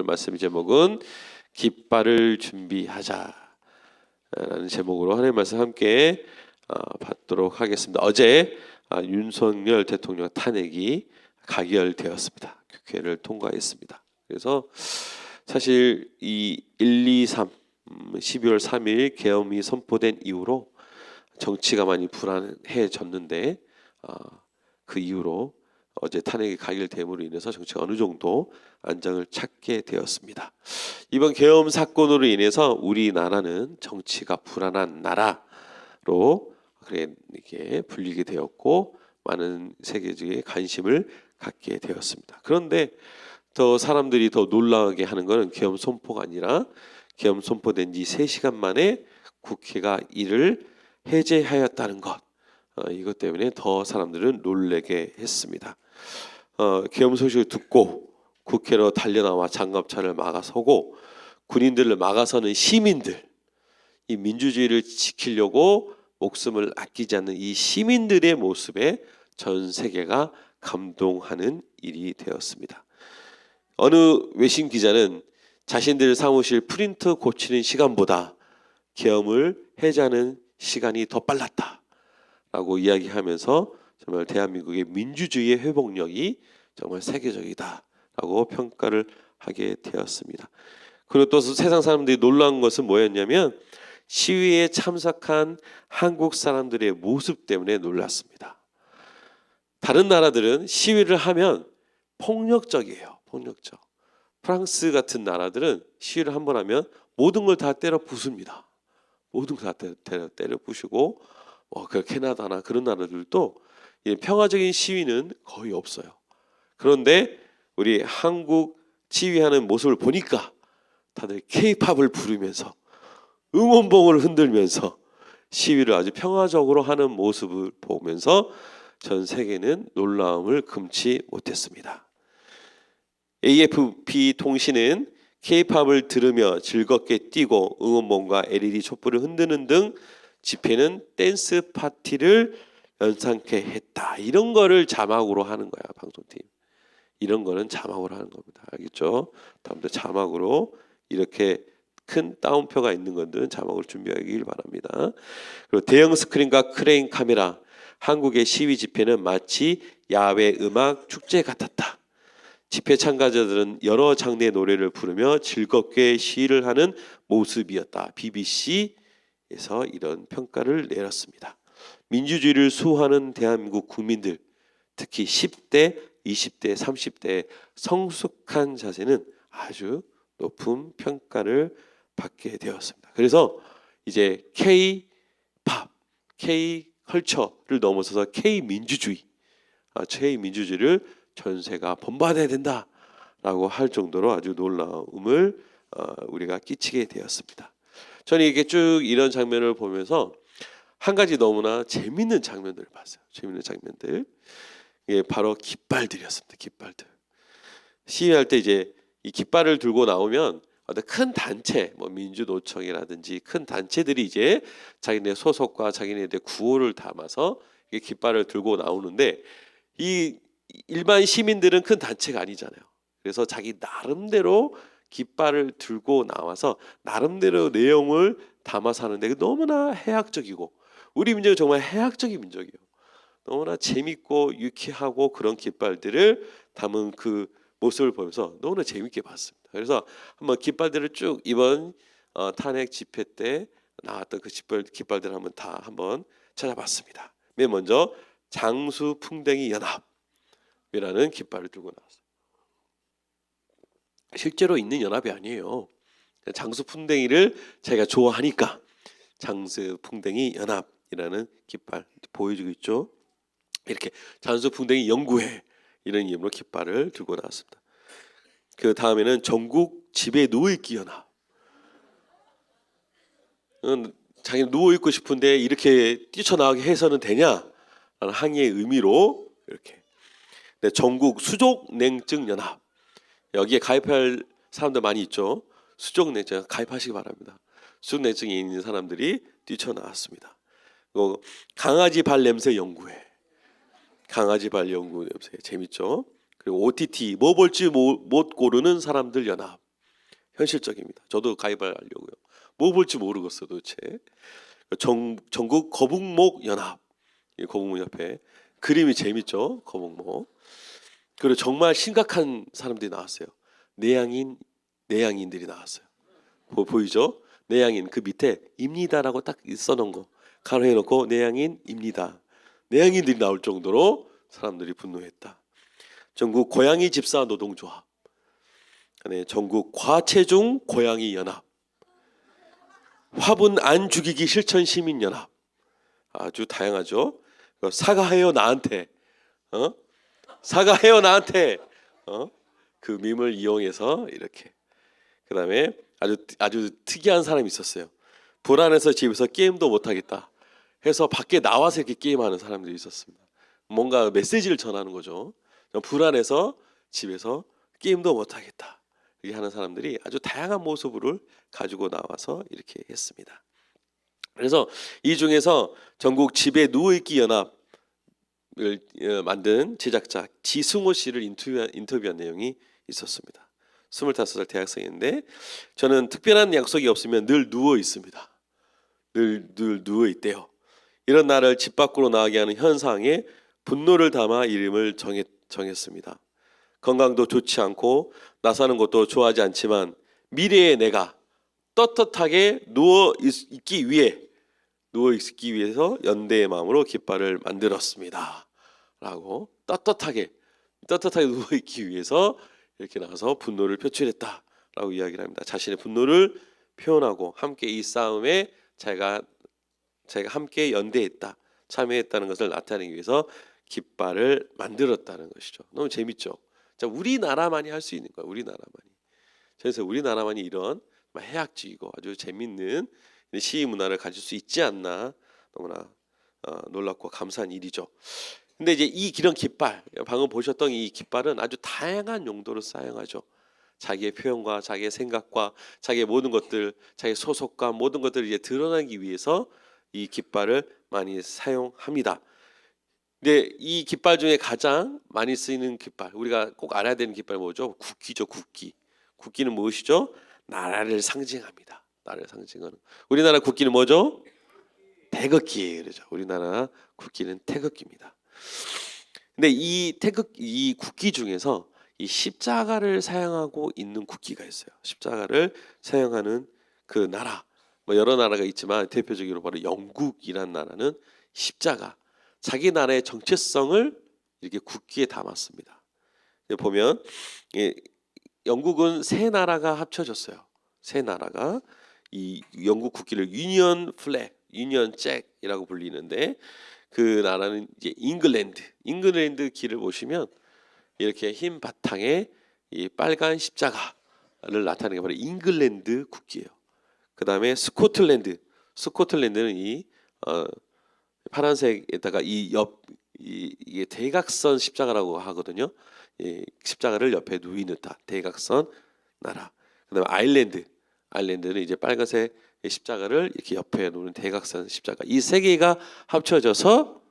오늘 말씀 제목은 깃발을 준비하자라는 제목으로 하나님 말씀 함께 어, 받도록 하겠습니다. 어제 아, 윤석열 대통령 탄핵이 가결되었습니다. 국회를 통과했습니다. 그래서 사실 이 1, 2, 3 음, 12월 3일 계엄이 선포된 이후로 정치가 많이 불안해졌는데 어, 그 이후로 어제 탄핵이 가결됨으로 인해서 정치가 어느 정도 안정을 찾게 되었습니다. 이번 계엄 사건으로 인해서 우리나라는 정치가 불안한 나라로 그래 이게 불리게 되었고 많은 세계적인 관심을 갖게 되었습니다. 그런데 더 사람들이 더 놀라게 하는 것은 계엄 선포가 아니라 계엄 선포된 지 3시간 만에 국회가 이를 해제하였다는 것. 어, 이것 때문에 더 사람들은 놀래게 했습니다. 어, 계엄 소식을 듣고 국회로 달려나와 장갑차를 막아서고 군인들을 막아서는 시민들, 이 민주주의를 지키려고 목숨을 아끼지 않는 이 시민들의 모습에 전 세계가 감동하는 일이 되었습니다. 어느 외신 기자는 자신들 사무실 프린터 고치는 시간보다 계엄을 해제하는 시간이 더 빨랐다라고 이야기하면서 정말 대한민국의 민주주의의 회복력이 정말 세계적이다라고 평가를 하게 되었습니다. 그리고 또 세상 사람들이 놀라운 것은 뭐였냐면 시위에 참석한 한국 사람들의 모습 때문에 놀랐습니다. 다른 나라들은 시위를 하면 폭력적이에요. 폭력적. 프랑스 같은 나라들은 시위를 한 번 하면 모든 걸 다 때려 부숩니다. 모든 걸 다 때려, 부시고 뭐그 캐나다나 그런 나라들도 이 평화적인 시위는 거의 없어요. 그런데 우리 한국 시위하는 모습을 보니까 다들 케이팝을 부르면서 응원봉을 흔들면서 시위를 아주 평화적으로 하는 모습을 보면서 전 세계는 놀라움을 금치 못했습니다. AFP 통신은 K-팝을 들으며 즐겁게 뛰고 응원봉과 LED 촛불을 흔드는 등 집회는 댄스 파티를 연상케 했다. 이런 거를 자막으로 하는 거야 방송팀. 이런 거는 자막으로 하는 겁니다. 알겠죠? 다음부터 자막으로 이렇게 큰 따옴표가 있는 것들은 자막으로 준비하길 바랍니다. 그리고 대형 스크린과 크레인 카메라, 한국의 시위 집회는 마치 야외 음악 축제 같았다. 집회 참가자들은 여러 장르의 노래를 부르며 즐겁게 시위를 하는 모습이었다. BBC에서 이런 평가를 내렸습니다. 민주주의를 수호하는 대한민국 국민들, 특히 10대, 20대, 30대 성숙한 자세는 아주 높은 평가를 받게 되었습니다. 그래서 이제 K-팝, K-컬처를 넘어서서 K-민주주의, 아, K-민주주의를 전세가 본받아야 된다라고 할 정도로 아주 놀라움을 어, 우리가 끼치게 되었습니다. 저는 이게 쭉 이런 장면을 보면서 한 가지 너무나 재밌는 장면들을 봤어요. 재밌는 장면들. 이게 바로 깃발들이었습니다. 깃발들. 시위할 때 이제 이 깃발을 들고 나오면 어떤 큰 단체, 뭐 민주노총이라든지 큰 단체들이 이제 자기네 소속과 자기네들 구호를 담아서 이 깃발을 들고 나오는데 이 일반 시민들은 큰 단체가 아니잖아요. 그래서 자기 나름대로 깃발을 들고 나와서 나름대로 내용을 담아서 하는데 너무나 해학적이고 우리 민족은 정말 해학적인 민족이에요. 너무나 재밌고 유쾌하고 그런 깃발들을 담은 그 모습을 보면서 너무나 재밌게 봤습니다. 그래서 한번 깃발들을 쭉 이번 어, 탄핵 집회 때 나왔던 그 깃발 깃발들 한번 다 한번 찾아봤습니다. 맨 먼저 장수 풍뎅이 연합이라는 깃발을 들고 나왔어요. 실제로 있는 연합이 아니에요. 장수 풍뎅이를 제가 좋아하니까 장수 풍뎅이 연합 이라는 깃발 보여주고 있죠. 이렇게 장수 풍뎅이 연구회 이런 이름으로 깃발을 들고 나왔습니다. 그 다음에는 전국 집에 누워 있기 연합. 음, 자기 누워 있고 싶은데 이렇게 뛰쳐나가게 해서는 되냐? 라는 항의의 의미로 이렇게. 네, 전국 수족 냉증 연합. 여기에 가입할 사람들 많이 있죠. 수족 냉증 가입하시기 바랍니다. 수족 냉증이 있는 사람들이 뛰쳐나왔습니다. 그리고 강아지 발 냄새 연구회. 강아지 발 연구 냄새 재밌죠. 그리고 OTT 뭐 볼지 못 고르는 사람들 연합 현실적입니다. 저도 가입하려고요. 뭐 볼지 모르겠어요 도대체. 정, 전국 거북목 연합 이 거북목 협회 그림이 재밌죠 거북목. 그리고 정말 심각한 사람들이 나왔어요. 내향인 내향인들이 나왔어요. 보, 보이죠? 내향인 그 밑에 입니다라고 딱 써놓은 거 가로해 놓고 내향인입니다. 내향인들이 나올 정도로 사람들이 분노했다. 전국 고양이 집사 노동조합, 네, 전국 과체중 고양이 연합, 화분 안 죽이기 실천 시민 연합, 아주 다양하죠. 그 사과해요 나한테, 어? 사과해요 나한테, 어? 그 밈을 이용해서 이렇게. 그다음에 아주 아주 특이한 사람이 있었어요. 불안해서 집에서 게임도 못 하겠다. 해서 밖에 나와서 이렇게 게임하는 사람들이 있었습니다. 뭔가 메시지를 전하는 거죠. 불안해서 집에서 게임도 못 하겠다. 이렇게 하는 사람들이 아주 다양한 모습을 가지고 나와서 이렇게 했습니다. 그래서 이 중에서 전국 집에 누워있기 연합을 어, 만든 제작자 지승호 씨를 인터뷰한, 인터뷰한 내용이 있었습니다. 25살 대학생인데 저는 특별한 약속이 없으면 늘 누워 있습니다. 늘, 늘 누워 있대요. 이런 나를 집 밖으로 나가게 하는 현상에 분노를 담아 이름을 정했, 정했습니다. 건강도 좋지 않고 나사는 것도 좋아하지 않지만 미래의 내가 떳떳하게 누워 있- 있기 위해 누워 있기 위해서 연대의 마음으로 깃발을 만들었습니다. 라고 떳떳하게 떳떳하게 누워 있기 위해서 이렇게 나가서 분노를 표출했다라고 이야기를 합니다. 자신의 분노를 표현하고 함께 이 싸움에 제가 제가 함께 연대했다, 참여했다는 것을 나타내기 위해서 깃발을 만들었다는 것이죠. 너무 재밌죠. 자, 우리나라만이 할 수 있는 거야. 우리나라만이. 그래서 우리나라만이 이런 해학적이고 아주 재밌는 시위 문화를 가질 수 있지 않나 너무나 어, 놀랍고 감사한 일이죠. 근데 이제 이 기런 깃발, 방금 보셨던 이 깃발은 아주 다양한 용도로 사용하죠. 자기의 표현과 자기의 생각과 자기의 모든 것들, 자기의 소속감 모든 것들을 이제 드러나기 위해서 이 깃발을 많이 사용합니다. 근데 이 깃발 중에 가장 많이 쓰이는 깃발, 우리가 꼭 알아야 되는 깃발 뭐죠? 국기죠, 국기. 국기는 무엇이죠? 나라를 상징합니다. 나라를 상징하는. 우리나라 국기는 뭐죠? 태극기 그러죠. 우리나라 국기는 태극기입니다. 근데 이 태극 이 국기 중에서 이 십자가를 사용하고 있는 국기가 있어요. 십자가를 사용하는 그 나라 뭐 여러 나라가 있지만 대표적으로 바로 영국이란 나라는 십자가 자기 나라의 정체성을 이렇게 국기에 담았습니다. 보면 예, 영국은 세 나라가 합쳐졌어요. 세 나라가 이 영국 국기를 유니언 플렉, 유니언 잭이라고 불리는데 그 나라는 이제 잉글랜드, 잉글랜드 기를 보시면 이렇게 흰 바탕에 이 빨간 십자가를 나타내는 게 바로 잉글랜드 국기예요. 그 다음에 스코틀랜드, 스코틀랜드는 이 어, 파란색에다가 이 옆 이, 이게 대각선 십자가라고 하거든요. 이 십자가를 옆에 누이는 다 대각선 나라. 그다음에 아일랜드, 아일랜드는 이제 빨간색 십자가를 이렇게 옆에 놓는 대각선 십자가. 이 세 개가 합쳐져서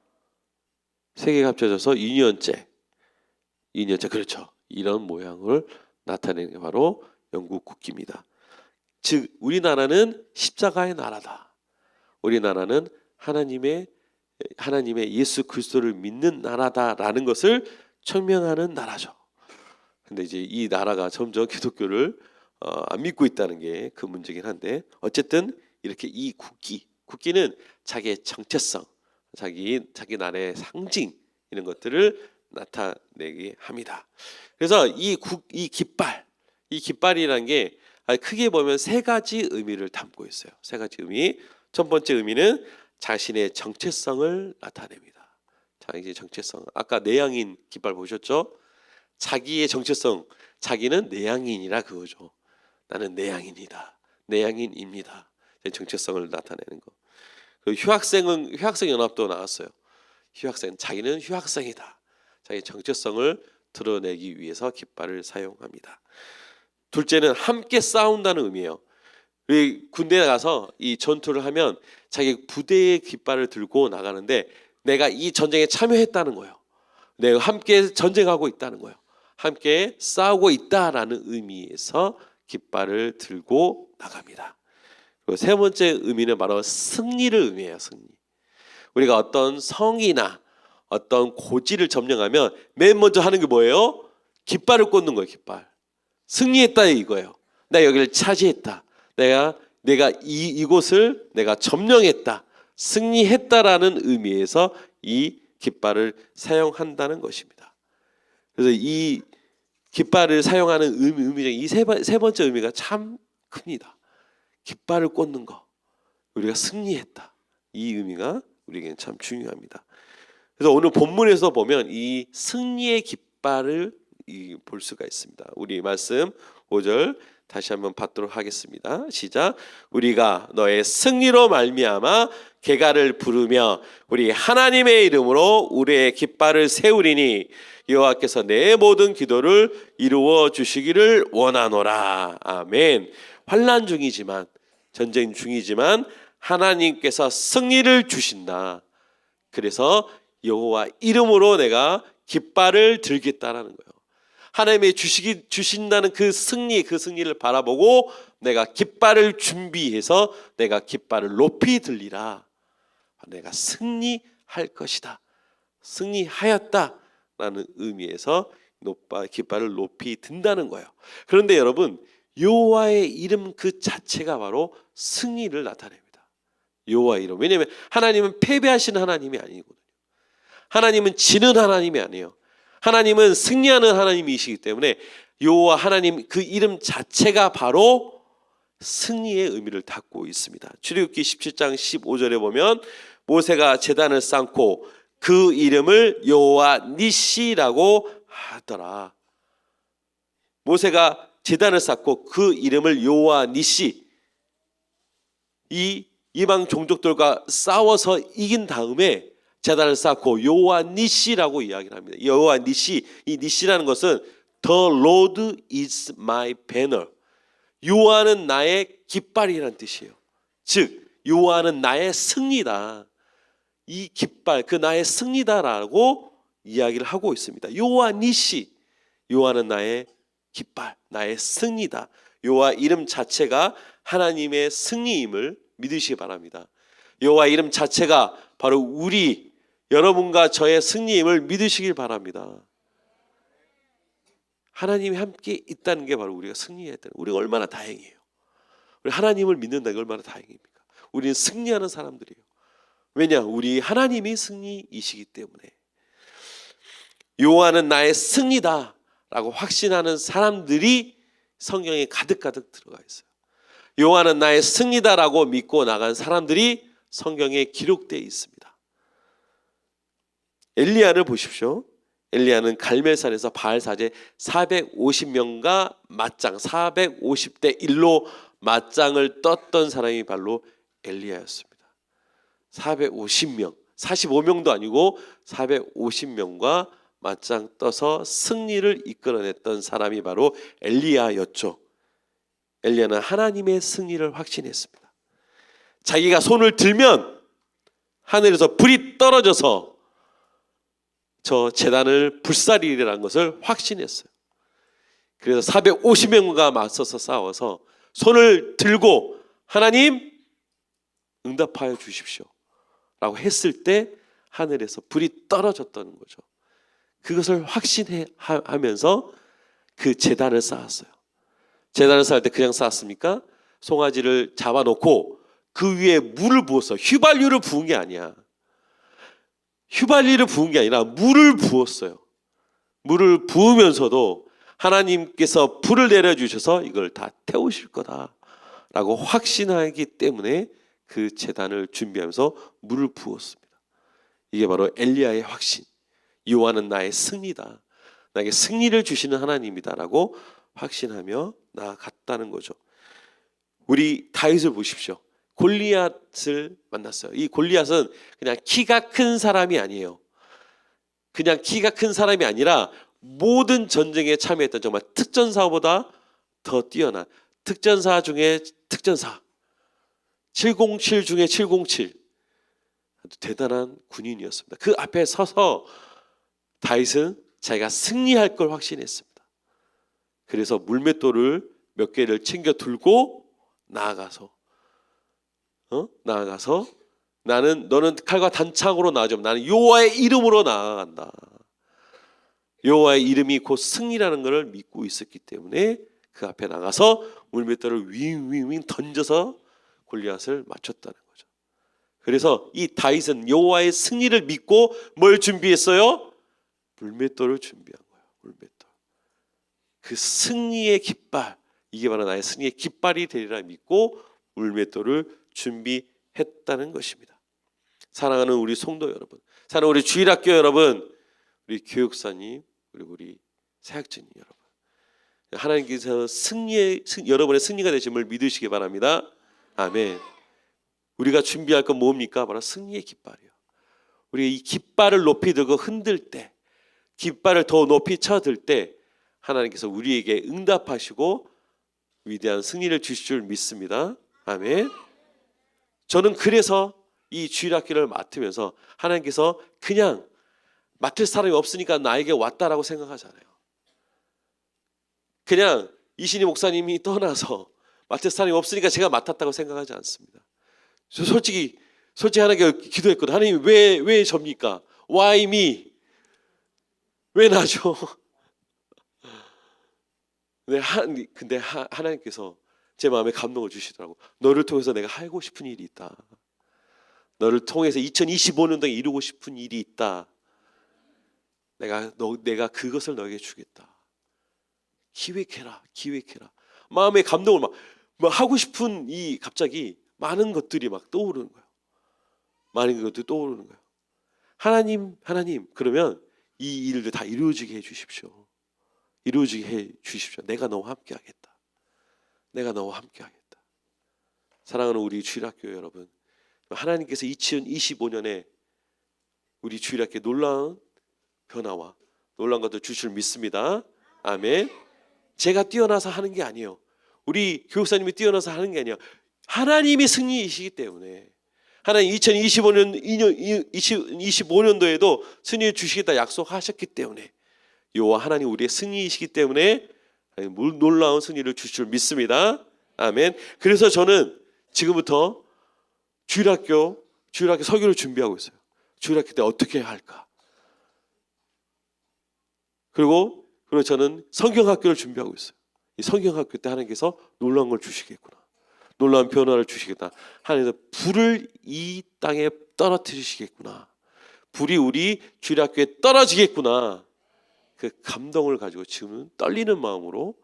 세 개가 합쳐져서 유니언제, 유니언제 그렇죠. 이런 모양을 나타내는 게 바로 영국 국기입니다. 즉 우리나라는 십자가의 나라다. 우리나라는 하나님의 하나님의 예수 그리스도를 믿는 나라다라는 것을 청명하는 나라죠. 근데 이제 이 나라가 점점 기독교를 어, 안 믿고 있다는 게 그 문제긴 한데 어쨌든 이렇게 이 국기, 국기는 자기의 정체성, 자기 자기 나라의 상징 이런 것들을 나타내게 합니다. 그래서 이 국, 이 깃발, 이 깃발이라는 게 크게 보면 세 가지 의미를 담고 있어요. 세 가지 의미. 첫 번째 의미는 자신의 정체성을 나타냅니다. 자기의 정체성. 아까 내향인 깃발 보셨죠? 자기의 정체성. 자기는 내향인이라 그거죠. 나는 내향인이다. 내향인입니다. 제 정체성을 나타내는 거. 그 휴학생은 휴학생 연합도 나왔어요. 휴학생 자기는 휴학생이다. 자기 정체성을 드러내기 위해서 깃발을 사용합니다. 둘째는 함께 싸운다는 의미예요. 이 군대에 가서 이 전투를 하면 자기 부대의 깃발을 들고 나가는데 내가 이 전쟁에 참여했다는 거예요. 내가 함께 전쟁하고 있다는 거예요. 함께 싸우고 있다라는 의미에서 깃발을 들고 나갑니다. 그리고 세 번째 의미는 바로 승리를 의미해요. 승리. 우리가 어떤 성이나 어떤 고지를 점령하면 맨 먼저 하는 게 뭐예요? 깃발을 꽂는 거예요. 깃발. 승리했다 이거예요. 나 여기를 차지했다. 내가 내가 이 이곳을 내가 점령했다. 승리했다라는 의미에서 이 깃발을 사용한다는 것입니다. 그래서 이 깃발을 사용하는 의미, 의미 중에 이세 세 번째 의미가 참 큽니다. 깃발을 꽂는 거. 우리가 승리했다. 이 의미가 우리에게는 참 중요합니다. 그래서 오늘 본문에서 보면 이 승리의 깃발을 이- 볼 수가 있습니다. 우리 말씀 5절 다시 한번 받도록 하겠습니다. 시작. 우리가 너의 승리로 말미암아 개가를 부르며 우리 하나님의 이름으로 우리의 깃발을 세우리니 여호와께서 내 모든 기도를 이루어 주시기를 원하노라. 아멘. 환난 중이지만 전쟁 중이지만 하나님께서 승리를 주신다. 그래서 여호와 이름으로 내가 깃발을 들겠다라는 거예요. 하나님의 주시기 주신다는 그 승리 그 승리를 바라보고 내가 깃발을 준비해서 내가 깃발을 높이 들리라. 내가 승리할 것이다. 승리하였다 라는 의미에서 높아 깃발을 높이 든다는 거예요. 그런데 여러분 여호와의 이름 그 자체가 바로 승리를 나타냅니다. 여호와 이름. 왜냐하면 하나님은 패배하시는 하나님이 아니거든요. 하나님은 지는 하나님이 아니에요. 하나님은 승리하는 하나님이시기 때문에 여호와 하나님 그 이름 자체가 바로 승리의 의미를 담고 있습니다. 출애굽기 17장 15절에 보면 모세가 제단을 쌓고 그 이름을 여호와 니시라고 하더라. 모세가 제단을 쌓고 그 이름을 여호와 니시 이 이방 종족들과 싸워서 이긴 다음에 제단을 쌓고 여호와 니시라고 이야기를 합니다. 여호와 니시 이 니시라는 것은 The Lord is my banner. 여호와는 나의 깃발이라는 뜻이에요. 즉 여호와는 나의 승리다. 이 깃발 그 나의 승리다라고 이야기를 하고 있습니다. 여호와 니시 여호와는 나의 깃발 나의 승리다. 여호와 이름 자체가 하나님의 승리임을 믿으시기 바랍니다. 여호와 이름 자체가 바로 우리 여러분과 저의 승리임을 믿으시길 바랍니다. 하나님이 함께 있다는 게 바로 우리가 승리했다는 우리가 얼마나 다행이에요. 우리 하나님을 믿는다는 게 얼마나 다행입니까? 우리는 승리하는 사람들이에요. 왜냐? 우리 하나님이 승리이시기 때문에 요한은 나의 승리다 라고 확신하는 사람들이 성경에 가득가득 들어가 있어요. 요한은 나의 승리다라고 믿고 나간 사람들이 성경에 기록되어 있습니다. 엘리야를 보십시오. 엘리야는 갈멜산에서 바알 사제 450명과 맞짱 450대 1로 맞짱을 떴던 사람이 바로 엘리야였습니다. 450명, 45명도 아니고 450명과 맞짱 떠서 승리를 이끌어냈던 사람이 바로 엘리야였죠. 엘리야는 하나님의 승리를 확신했습니다. 자기가 손을 들면 하늘에서 불이 떨어져서 저 재단을 불사리리라는 것을 확신했어요. 그래서 450명과 맞서서 싸워서 손을 들고 하나님 응답하여 주십시오. 라고 했을 때 하늘에서 불이 떨어졌다는 거죠. 그것을 확신해 하면서 그 재단을 쌓았어요. 재단을 쌓을 때 그냥 쌓았습니까? 송아지를 잡아놓고 그 위에 물을 부었어. 휘발유를 부은 게 아니야. 휘발유를 부은 게 아니라 물을 부었어요. 물을 부으면서도 하나님께서 불을 내려주셔서 이걸 다 태우실 거다라고 확신하기 때문에 그 재단을 준비하면서 물을 부었습니다. 이게 바로 엘리야의 확신. 요한은 나의 승리다. 나에게 승리를 주시는 하나님이다라고 확신하며 나아갔다는 거죠. 우리 다윗을 보십시오. 골리앗을 만났어요. 이 골리앗은 그냥 키가 큰 사람이 아니에요. 그냥 키가 큰 사람이 아니라 모든 전쟁에 참여했던 정말 특전사보다 더 뛰어난 특전사 중에 특전사. 707 중에 707. 아주 대단한 군인이었습니다. 그 앞에 서서 다윗은 자기가 승리할 걸 확신했습니다. 그래서 물맷돌을 몇 개를 챙겨 들고 나아가서 어? 나아가서 나는 너는 칼과 단창으로 나아져 나는 여호와의 이름으로 나아간다. 여호와의 이름이 곧 승리라는 것을 믿고 있었기 때문에 그 앞에 나가서 물맷돌을 윙윙윙 던져서 골리앗을 맞췄다는 거죠. 그래서 이 다윗은 여호와의 승리를 믿고 뭘 준비했어요? 물맷돌을 준비한 거예요. 물맷돌. 그 승리의 깃발 이게 바로 나의 승리의 깃발이 되리라 믿고 물맷돌을 준비했다는 것입니다. 사랑하는 우리 성도 여러분, 사랑하는 우리 주일학교 여러분, 우리 교육사님, 그리고 우리 사역자님 여러분, 하나님께서 승리의 승, 여러분의 승리가 되심을 믿으시기 바랍니다. 아멘. 우리가 준비할 건 뭡니까? 바로 승리의 깃발이요. 우리 이 깃발을 높이 들고 흔들 때, 깃발을 더 높이 쳐들 때 하나님께서 우리에게 응답하시고 위대한 승리를 주실 줄 믿습니다. 아멘. 저는 그래서 이 주일학기를 맡으면서 하나님께서 그냥 맡을 사람이 없으니까 나에게 왔다라고 생각하잖아요. 그냥 이신희 목사님이 떠나서 맡을 사람이 없으니까 제가 맡았다고 생각하지 않습니다. 저 솔직히 솔직히 하나님께 기도했거든. 하나님 왜 왜 접니까? Why me? 왜 나죠? 근데, 하, 근데 하, 하나님께서 제 마음에 감동을 주시더라고. 너를 통해서 내가 하고 싶은 일이 있다. 너를 통해서 2025년도에 이루고 싶은 일이 있다. 내가 너 내가 그것을 너에게 주겠다. 기획해라, 기획해라. 마음의 감동을 막, 막 하고 싶은 이 갑자기 많은 것들이 막 떠오르는 거예요. 많은 것들이 떠오르는 거예요. 하나님, 하나님, 그러면 이 일들 다 이루어지게 해 주십시오. 이루어지게 해 주십시오. 내가 너와 함께 하겠다. 내가 너와 함께 하겠다. 사랑하는 우리 주일학교 여러분, 하나님께서 2025년에 우리 주일학교 놀라운 변화와 놀라운 것들 주실 믿습니다. 아멘. 제가 뛰어나서 하는 게 아니에요. 우리 교육사님이 뛰어나서 하는 게 아니에요. 하나님이 승리이시기 때문에 하나님 2025년 2년 25년도에도 승리를 주시겠다 약속하셨기 때문에 여호와 하나님 우리의 승리이시기 때문에 놀라운 승리를 주실 줄 믿습니다. 아멘. 그래서 저는 지금부터 주일학교 주일학교 설교를 준비하고 있어요. 주일학교 때 어떻게 할까? 그리고 그리고 저는 성경학교를 준비하고 있어요. 이 성경학교 때 하나님께서 놀라운 걸 주시겠구나. 놀라운 변화를 주시겠다. 하나님께서 불을 이 땅에 떨어뜨리시겠구나. 불이 우리 주일학교에 떨어지겠구나. 그 감동을 가지고 지금은 떨리는 마음으로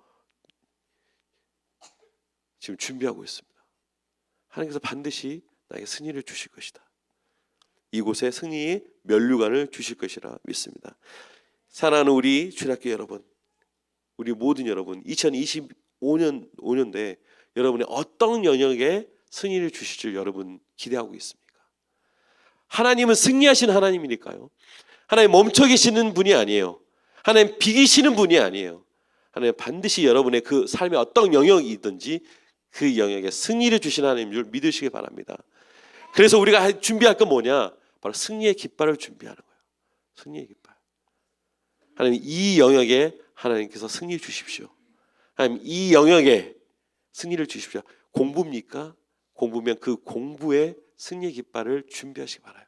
지금 준비하고 있습니다. 하나님께서 반드시 나에게 승리를 주실 것이다. 이곳에 승리의 면류관을 주실 것이라 믿습니다. 사랑하는 우리 주일학교 여러분, 우리 모든 여러분, 2025년 5년도에 여러분의 어떤 영역에 승리를 주실 줄 여러분 기대하고 있습니까? 하나님은 승리하신 하나님이니까요. 하나님 멈춰 계시는 분이 아니에요. 하나님 비기시는 분이 아니에요. 하나님 반드시 여러분의 그 삶의 어떤 영역이 있든지 그 영역에 승리를 주신 하나님인 줄 믿으시기 바랍니다. 그래서 우리가 준비할 건 뭐냐? 바로 승리의 깃발을 준비하는 거예요. 승리의 깃발. 하나님 이 영역에 하나님께서 승리 주십시오. 하나님 이 영역에 승리를 주십시오. 공부입니까? 공부면 그 공부의 승리 깃발을 준비하시기 바라요.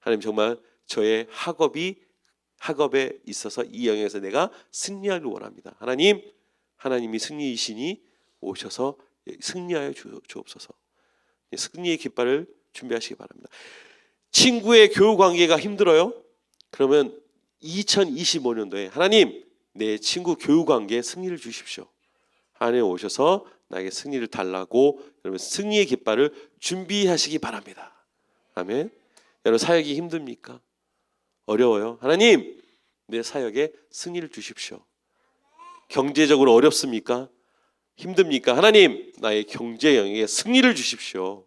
하나님 정말 저의 학업이 학업에 있어서 이 영역에서 내가 승리하길 원합니다. 하나님, 하나님이 승리이시니 오셔서 승리하여 주옵소서. 승리의 깃발을 준비하시기 바랍니다. 친구의 교우 관계가 힘들어요? 그러면 2025년도에 하나님 내 친구 교우 관계에 승리를 주십시오. 하나님 오셔서 나에게 승리를 달라고 여러분 승리의 깃발을 준비하시기 바랍니다. 아멘. 여러분 사역이 힘듭니까? 어려워요. 하나님 내 사역에 승리를 주십시오. 경제적으로 어렵습니까? 힘듭니까? 하나님 나의 경제 영역에 승리를 주십시오.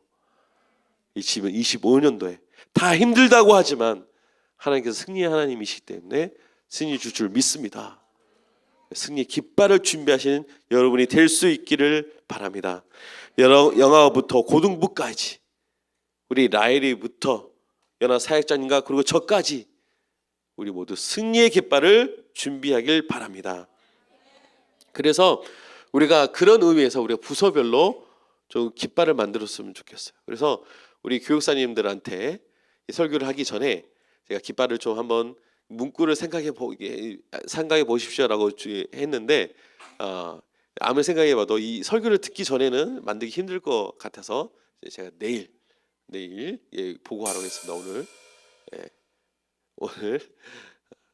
이 집은 25년도에 다 힘들다고 하지만 하나님께서 승리의 하나님이시기 때문에 승리 줄 줄 믿습니다. 승리 깃발을 준비하시는 여러분이 될 수 있기를 바랍니다. 영화부터 고등부까지 우리 라일이부터 연하 사역자님과 그리고 저까지 우리 모두 승리의 깃발을 준비하길 바랍니다. 그래서 우리가 그런 의미에서 우리가 부서별로 좀 깃발을 만들었으면 좋겠어요. 그래서 우리 교육사님들한테 이 설교를 하기 전에 제가 깃발을 좀 한번 문구를 생각해 보게 생각해 보십시오라고 주- 했는데 어, 아무리 생각해봐도 이 설교를 듣기 전에는 만들기 힘들 것 같아서 제가 내일 내일 예, 보고하라고 했습니다. 오늘 예, 오늘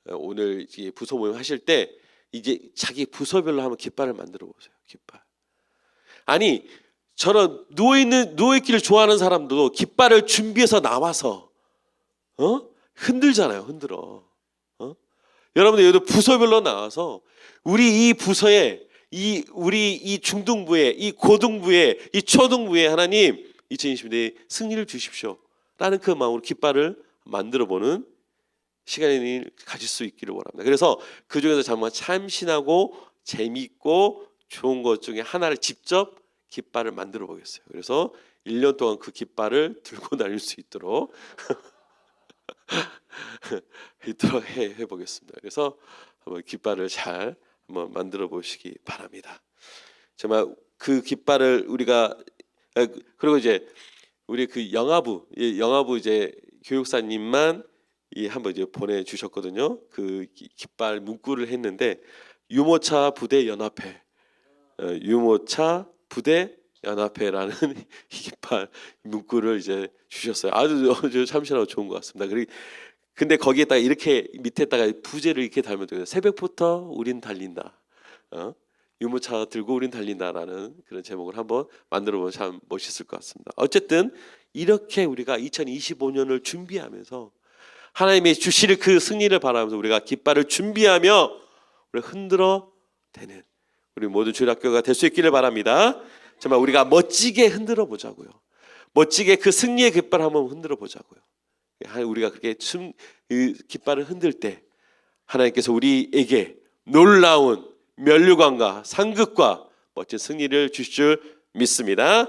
어, 오늘 이 부서 모임 하실 때 이제 자기 부서별로 한번 깃발을 만들어 보세요. 깃발. 아니 저런 누워 있는 누워 있기를 좋아하는 사람도 깃발을 준비해서 나와서 어 흔들잖아요. 흔들어. 어? 여러분들 여기 부서별로 나와서 우리 이 부서에 이 우리 이 중등부에 이 고등부에 이 초등부에 하나님 2020년에 승리를 주십시오라는 그 마음으로 깃발을 만들어 보는 시간을 가질 수 있기를 원합니다. 그래서 그 중에서 정말 참신하고 재미있고 좋은 것 중에 하나를 직접 깃발을 만들어 보겠어요. 그래서 1년 동안 그 깃발을 들고 다닐 수 있도록 있도록 해, 해 보겠습니다. 그래서 한번 깃발을 잘 한번 만들어 보시기 바랍니다. 정말 그 깃발을 우리가 아, 그리고 이제 우리 그 영화부 이 영화부 이제 교육사님만 이 한번 이제 보내 주셨거든요. 그 기- 깃발 문구를 했는데 유모차 부대 연합회 어, 유모차 부대 연합회라는 이 깃발 문구를 이제 주셨어요. 아주 아주 참신하고 좋은 것 같습니다. 그리고 근데 거기에다가 이렇게 밑에다가 부제를 이렇게 달면 돼요. 새벽부터 우린 달린다. 어? 유모차 들고 우린 달린다라는 그런 제목을 한번 만들어 보면 참 멋있을 것 같습니다. 어쨌든 이렇게 우리가 2025년을 준비하면서 하나님의 주실 그 승리를 바라면서 우리가 깃발을 준비하며 우리 흔들어 대는 우리 모든 주일학교가 될 수 있기를 바랍니다. 정말 우리가 멋지게 흔들어 보자고요. 멋지게 그 승리의 깃발 한번 흔들어 보자고요. 하- 우리가 그렇게 춤, 이 깃발을 흔들 때 하나님께서 우리에게 놀라운 면류관과 상급과 멋진 승리를 주실 줄 믿습니다.